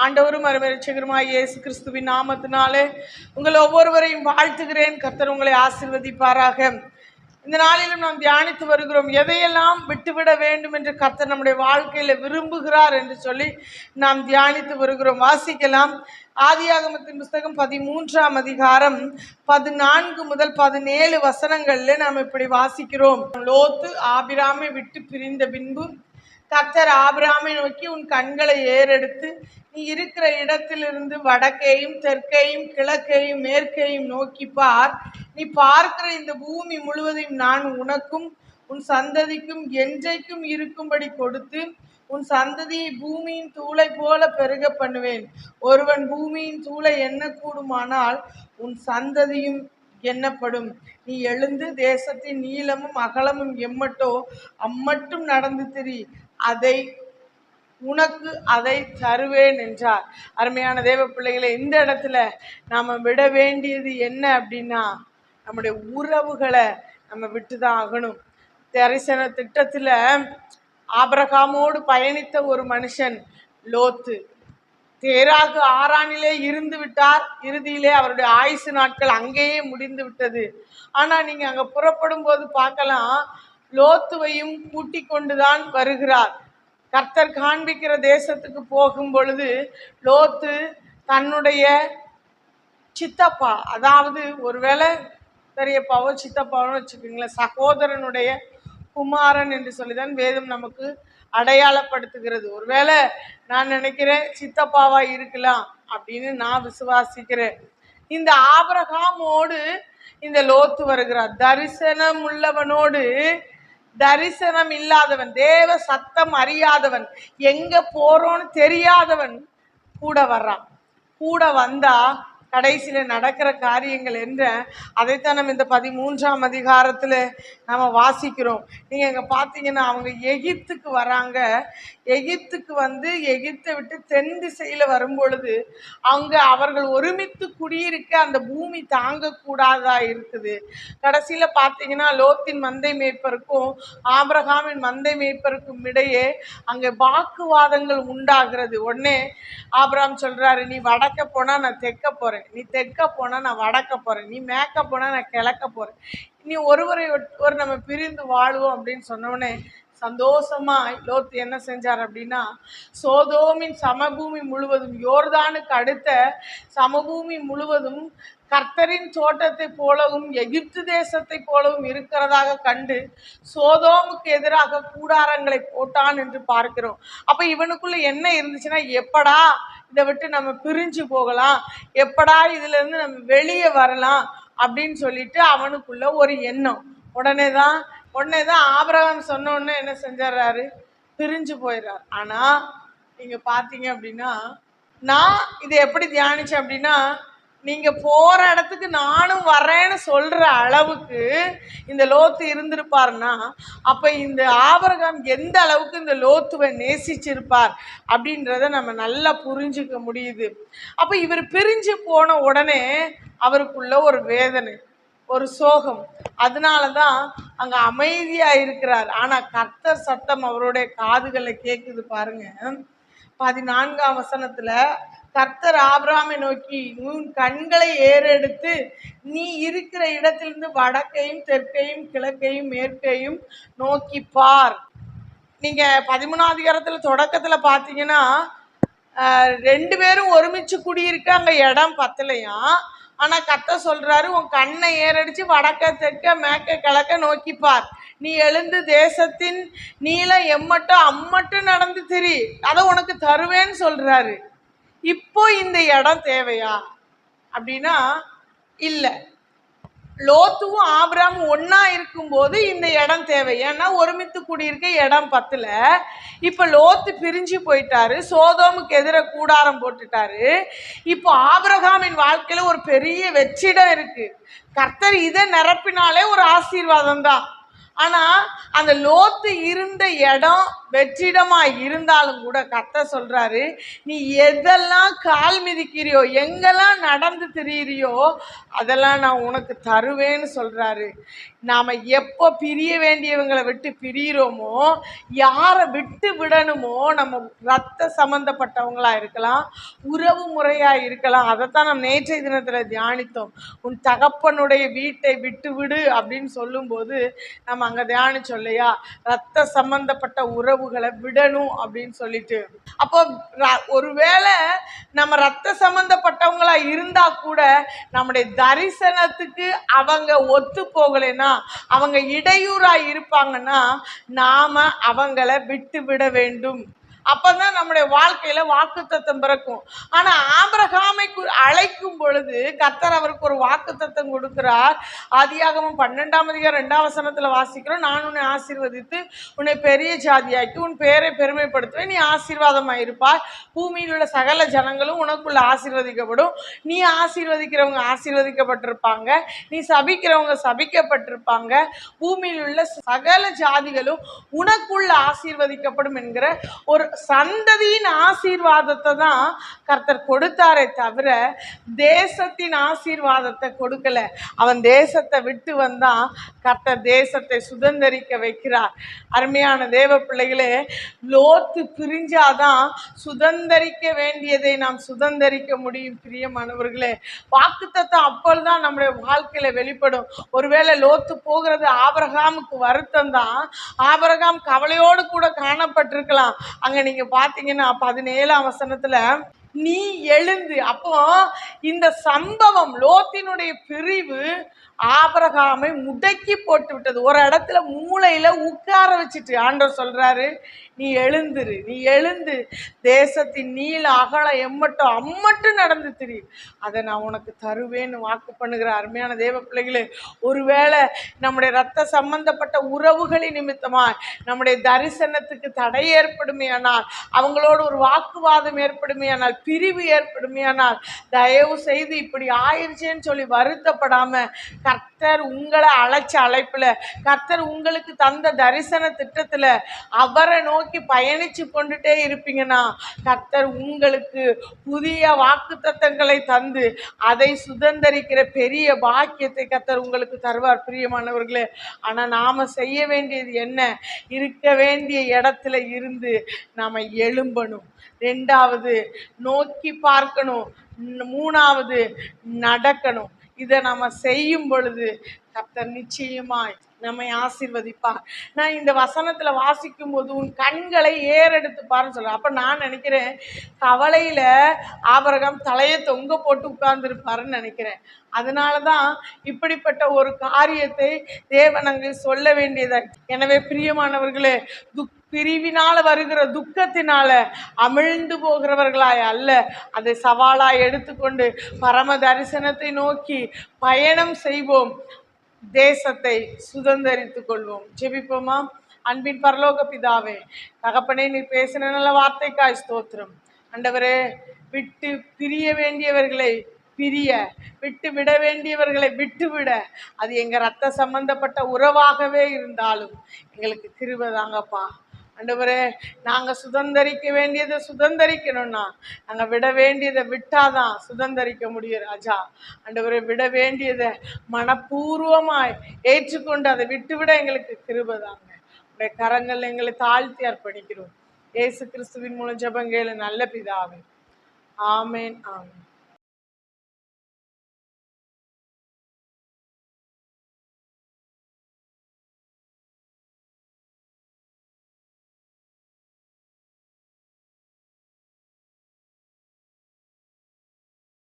ஆண்டவரும் அரவரட்சகருமாய் இயேசு கிறிஸ்துவின் நாமத்தினாலே உங்கள் ஒவ்வொருவரையும் வாழ்த்துகிறேன். கர்த்தர் உங்களை ஆசிர்வதிப்பாராக. இந்த நாளிலும் நாம் தியானித்து வருகிறோம். எதையெல்லாம் விட்டுவிட வேண்டும் என்று கர்த்தர் நம்முடைய வாழ்க்கையில விரும்புகிறார் என்று சொல்லி நாம் தியானித்து வருகிறோம். வாசிக்கலாம். ஆதியாகமத்தின் புஸ்தகம் பதிமூன்றாம் அதிகாரம் பதினான்கு முதல் பதினேழு வசனங்கள்ல நாம் இப்படி வாசிக்கிறோம். லோத்து ஆபிராமை விட்டு பிரிந்த பின்பு கர்த்தர் ஆபிராமை நோக்கி உன் கண்களை ஏறெடுத்து நீ இருக்கிற இடத்திலிருந்து வடக்கையும் தெற்கையும் கிழக்கையும் மேற்கையும் நோக்கி பார். நீ பார்க்கிற இந்த பூமி முழுவதையும் நான் உனக்கும் உன் சந்ததிக்கும் என்றைக்கும் இருக்கும்படி கொடுத்து உன் சந்ததியை பூமியின் தூளை போல பெருக பண்ணுவேன். ஒருவன் பூமியின் தூளை எண்ணக்கூடுமானால் உன் சந்ததியும் எண்ணப்படும் நீ எழுந்து தேசத்தின் நீளமும் அகலமும் எம்மட்டோ அம்மட்டும் நடந்து திரி. அதை உனக்கு அதை தருவேன் என்றார். அருமையான தேவ பிள்ளைகளை இந்த இடத்துல நாம் விட வேண்டியது என்ன அப்படின்னா நம்முடைய உறவுகளை நம்ம விட்டுதான் ஆகணும். தரிசன திட்டத்தில் ஆபரகாமோடு பயணித்த ஒரு மனுஷன் லோத்து. தேராகு ஆறானிலே இருந்து விட்டார். இறுதியிலே அவருடைய ஆயுசு நாட்கள் அங்கேயே முடிந்து விட்டது. ஆனால் நீங்கள் அங்கே புறப்படும் போது பார்க்கலாம் லோத்துவையும் கூட்டிக் கொண்டுதான் வருகிறார். கர்த்தர் காண்பிக்கிற தேசத்துக்கு போகும் பொழுது லோத்து தன்னுடைய சித்தப்பா அதாவது ஒருவேளை பெரியப்பாவோ சித்தப்பாவோ வச்சுக்கோங்களேன் சகோதரனுடைய குமாரன் என்று சொல்லிதான் வேதம் நமக்கு அடையாளப்படுத்துகிறது. ஒருவேளை நான் நினைக்கிறேன் சித்தப்பாவா இருக்கலாம் அப்படின்னு நான் விசுவாசிக்கிறேன். இந்த ஆபிரகாமோடு இந்த லோத்து வருகிறார். தரிசனம் உள்ளவனோடு தரிசனம் இல்லாதவன் தேவ சத்தம் அறியாதவன் எங்க போறோன்னு தெரியாதவன் கூட வர்றான். கூட வந்தா கடைசியில் நடக்கிற காரியங்கள் என்ற அதைத்தான் நம்ம இந்த பதிமூன்றாம் அதிகாரத்தில் நம்ம வாசிக்கிறோம். நீங்கள் இங்கே பார்த்தீங்கன்னா அவங்க எகிப்துக்கு வராங்க. எகிப்துக்கு வந்து எகிப்தை விட்டு தென் திசையில் வரும் பொழுது அவங்க அவர்கள் ஒருமித்து குடியிருக்க அந்த பூமி தாங்கக்கூடாதா இருக்குது. கடைசியில் பார்த்தீங்கன்னா லோத்தின் மந்தை மேய்ப்பருக்கும் ஆபிரகாமின் மந்தை மேய்ப்பருக்கும் இடையே அங்கே வாக்குவாதங்கள் உண்டாகிறது. உடனே ஆபிரகாம் சொல்கிறாரு நீ வடக்க போனால் நான் தெற்க போகிறேன் நீ தெற்க போனா நான் வடக்க போறேன். நீ மேற்க போனா நான் கிழக்க போகிறேன் நீ ஒருவரை ஒரு நம்ம பிரிந்து வாழ்வோம் அப்படின்னு சொன்னோடனே சந்தோஷமா லோத்து என்ன செஞ்சார் அப்படின்னா சோதோமின் சமபூமி முழுவதும் யோர்தானுக்கு அடுத்த சமபூமி முழுவதும் கர்த்தரின் தோட்டத்தை போலவும் எகிப்து தேசத்தை போலவும் இருக்கிறதாக கண்டு சோதோமுக்கு எதிராக கூடாரங்களை போட்டான் என்று பார்க்கிறோம். அப்போ இவனுக்குள்ள என்ன இருந்துச்சுன்னா எப்படா இதை விட்டு நம்ம பிரிஞ்சு போகலாம் எப்படா இதுலேருந்து நம்ம வெளியே வரலாம் அப்படின்னு சொல்லிட்டு அவனுக்குள்ள ஒரு எண்ணம். உடனே தான் உடனே தான் ஆபரகம் சொன்ன உடனே என்ன செஞ்சிடறாரு? பிரிஞ்சு போயிடுறார். ஆனால் நீங்கள் பார்த்தீங்க அப்படின்னா நான் இதை எப்படி தியானிச்சேன் அப்படின்னா நீங்கள் போகிற இடத்துக்கு நானும் வரேன்னு சொல்கிற அளவுக்கு இந்த லோத்து இருந்திருப்பாருன்னா அப்போ இந்த ஆபரகம் எந்த அளவுக்கு இந்த லோத்துவை நேசிச்சிருப்பார் அப்படின்றத நம்ம நல்லா புரிஞ்சுக்க முடியுது. அப்போ இவர் பிரிஞ்சு போன உடனே அவருக்குள்ள ஒரு வேதனை ஒரு சோகம். அதனால தான் அங்க அமைதியா இருக்கிறார். ஆனா கர்த்தர் சத்தம் அவருடைய காதுகளை கேக்குது பாருங்க. பதினான்காம் வசனத்துல கர்த்தர் ஆபிராமை நோக்கி உன் கண்களை ஏறெடுத்து நீ இருக்கிற இடத்திலிருந்து வடக்கையும் தெற்கையும் கிழக்கையும் மேற்கையும் நோக்கி பார். நீங்க பதிமூணாவது அதிகாரத்துல தொடக்கத்துல பாத்தீங்கன்னா ரெண்டு பேரும் ஒருமிச்சு குடியிருக்க அங்க இடம் பத்தலையாம். ஆனால் கத்த சொல்கிறாரு உன் கண்ணை ஏறடிச்சு வடக்க தெற்க மேக்க கிழக்க நோக்கிப்பார் நீ எழுந்து தேசத்தின் நீளம் எம்மட்டும் அம்மட்டும் நடந்து திரி. அதை உனக்கு தருவேன்னு சொல்கிறாரு இப்போ இந்த இடம் தேவையா? அப்படின்னா இல்லை. லோத்துவும் ஆபிராமும் ஒண்ணா இருக்கும்போது இந்த இடம் தேவை. ஏன்னா ஒருமித்து குடியிருக்க இடம் பத்தல. இப்ப லோத்து பிரிஞ்சு போயிட்டாரு. சோதோமுக்கு எதிராக கூடாரம் போட்டுட்டாரு. இப்போ ஆபிரகாமின் வாழ்க்கையில ஒரு பெரிய வெற்றிடம் இருக்கு. கர்த்தர் இதை நிரப்பினாலே ஒரு ஆசீர்வாதம் தான். ஆனா அந்த லோத்து இருந்த இடம் வெற்றிடமாக இருந்தாலும் கூட கத்த சொல்கிறாரு நீ எதெல்லாம் கால் மிதிக்கிறியோ எங்கெல்லாம் நடந்து திரியிறியோ அதெல்லாம் நான் உனக்கு தருவேன்னு சொல்கிறாரு நாம் எப்போ பிரிய வேண்டியவங்களை விட்டு பிரியிறோமோ யாரை விட்டு விடணுமோ நம்ம ரத்த சம்மந்தப்பட்டவங்களாக இருக்கலாம் உறவு முறையாக இருக்கலாம். அதைத்தான் நம்ம நேற்றைய தினத்தில் தியானித்தோம். உன் தகப்பனுடைய வீட்டை விட்டு விடு அப்படின்னு சொல்லும்போது நம்ம அங்கே தியானிச்சோம் இல்லையா? ரத்த உறவு உறவுகளை விடணும் அப்படின்னு சொல்லிட்டு. அப்போ ஒருவேளை நம்ம ரத்த சம்பந்தப்பட்டவங்களா இருந்தா கூட நம்முடைய தரிசனத்துக்கு அவங்க ஒத்து போகலைன்னா அவங்க இடையூறா இருப்பாங்கன்னா நாம அவங்கள விட்டு விட வேண்டும். அப்பதான் நம்முடைய வாழ்க்கையில வாக்குத்தத்தம் பிறக்கும். ஆனா ஆபிரகாமை அழைக்கும் பொழுது கத்தர் அவருக்கு ஒரு வாக்குத்தத்தம் கொடுக்கிறார். ஆதியாகமம் பன்னெண்டாம் அதிகாரம் ரெண்டாம் வசனத்துல வாசிக்கிறோம். நான் உன்னை ஆசீர்வதித்து உன்னை பெரிய ஜாதியாக்கி உன் பேரை பெருமைப்படுத்துவேன். நீ ஆசீர்வாதமா இருப்பாய் பூமியில் உள்ள சகல ஜனங்களும் உனக்குள்ள ஆசீர்வதிக்கப்படும். நீ ஆசீர்வதிக்கிறவங்க ஆசீர்வதிக்கப்பட்டிருப்பாங்க. நீ சபிக்கிறவங்க சபிக்கப்பட்டிருப்பாங்க. பூமியில் உள்ள சகல ஜாதிகளும் உனக்குள்ள ஆசீர்வதிக்கப்படும் என்கிற ஒரு சந்ததியின் ஆசீர்வாதத்தை தான் கர்த்தர் கொடுத்தாரே தவிர தேசத்தின் ஆசீர்வாதத்தை கொடுக்கல. அவன் தேசத்தை விட்டு வந்தான் கர்த்தர் தேசத்தை சுதந்தரிக்க வைக்கிறார். அருமையான தேவ பிள்ளைகளே லோத்து பிரிஞ்சாதான் சுதந்தரிக்க வேண்டியதை நாம் சுதந்தரிக்க முடியும். பிரியமானவர்களே வாக்குத்தத்தம் அப்பொழுதுதான் நம்முடைய வாழ்க்கையில வெளிப்படும். ஒருவேளை லோத்து போகிறது ஆபரகாமுக்கு வருத்தம் தான் ஆபரகாம் கவலையோடு கூட காணப்பட்டிருக்கலாம். அங்க நீங்க பார்த்தீங்கன்னா பதினேழாம் வசனத்தில் நீ எழுந்து. அப்போ இந்த சம்பவம் லோத்தினுடைய பிரிவு ஆபரகாமை முடக்கி போட்டு விட்டது ஒரு இடத்துல மூளையில உட்கார வச்சுட்டு ஆண்டவர் சொல்றாரு நீ எழுந்துரு நீ எழுந்து. தேசத்தின் நீள அகல எம்மட்டும் அம்மட்டும் நடந்து திரி. அதை நான் உனக்கு தருவேன்னு வாக்கு பண்ணுகிற அருமையான தேவ பிள்ளைகளே ஒருவேளை நம்முடைய ரத்த சம்பந்தப்பட்ட உறவுகளின் நிமித்தமாக நம்முடைய தரிசனத்துக்கு தடை ஏற்படுமையானால் அவங்களோடு ஒரு வாக்குவாதம் ஏற்படுமையானால் பிரிவு ஏற்படுமையானால் தயவு செய்து இப்படி ஆயிடுச்சேன்னு சொல்லி வருத்தப்படாம கர்த்தர் உங்களை அழைச்ச அழைப்பில் கர்த்தர் உங்களுக்கு தந்த தரிசன திட்டத்தில் அவரை நோக்கி நோக்கி பயணிச்சு கொண்டுட்டே இருப்பீங்கன்னா கர்த்தர் உங்களுக்கு புதிய வாக்குத்தத்தங்களை தந்து அதை சுதந்தரிக்கிற பெரிய பாக்கியத்தை கர்த்தர் உங்களுக்கு தருவார். பிரியமானவர்களே ஆனால் நாம் செய்ய வேண்டியது என்ன? இருக்க வேண்டிய இடத்துல இருந்து நாம் எழும்பணும். ரெண்டாவது நோக்கி பார்க்கணும். மூணாவது நடக்கணும். இதை நம்ம செய்யும் பொழுது கர்த்தர் நிச்சயமாய் நம்மை ஆசீர்வதிப்பார். நான் இந்த வசனத்தில் வாசிக்கும் போது உன் கண்களை ஏறெடுத்து பாருன்னு அப்போ நான் நினைக்கிறேன் கவலையில ஆபரகம் தலையை தொங்க போட்டு உட்கார்ந்துருப்பாருன்னு நினைக்கிறேன். அதனால தான் இப்படிப்பட்ட ஒரு காரியத்தை தேவன் சொல்ல வேண்டியதாக எனவே பிரியமானவர்களே துக் பிரிவினால் வருகிற துக்கத்தினால அமிழ்ந்து போகிறவர்களாய் அல்ல. அதை சவாலாய் எடுத்துக்கொண்டு பரம தரிசனத்தை நோக்கி பயணம் செய்வோம். தேசத்தை சுதந்திரித்து கொள்வோம். ஜெபிப்போமா? அன்பின் பரலோக பிதாவே தகப்பனே நீ பேசின நல்ல வார்த்தைக்காய் ஸ்தோத்திரம். அண்டவரே விட்டு பிரிய வேண்டியவர்களை பிரிய விட்டு விட வேண்டியவர்களை விட்டு விட அது எங்கள் ரத்த சம்பந்தப்பட்ட உறவாகவே இருந்தாலும் எங்களுக்கு கிருபதாங்கப்பா ஆண்டவரே நாங்கள் சுதந்தரிக்க வேண்டியதை சுதந்திரிக்கணும்னா நாங்கள் விட வேண்டியதை விட்டாதான் சுதந்தரிக்க முடியும் ராஜா. ஆண்டவரே விட வேண்டியதை மனப்பூர்வமாய் ஏற்றுக்கொண்டு அதை விட்டுவிட எங்களுக்கு கிருபதாங்க உடைய கரங்கள் எங்களை தாழ்த்தி அர்ப்பணிக்கிறோம். இயேசு கிறிஸ்துவின் மூலம் ஜெபங்கேளு நல்ல பிதாவே. ஆமேன் ஆமேன்.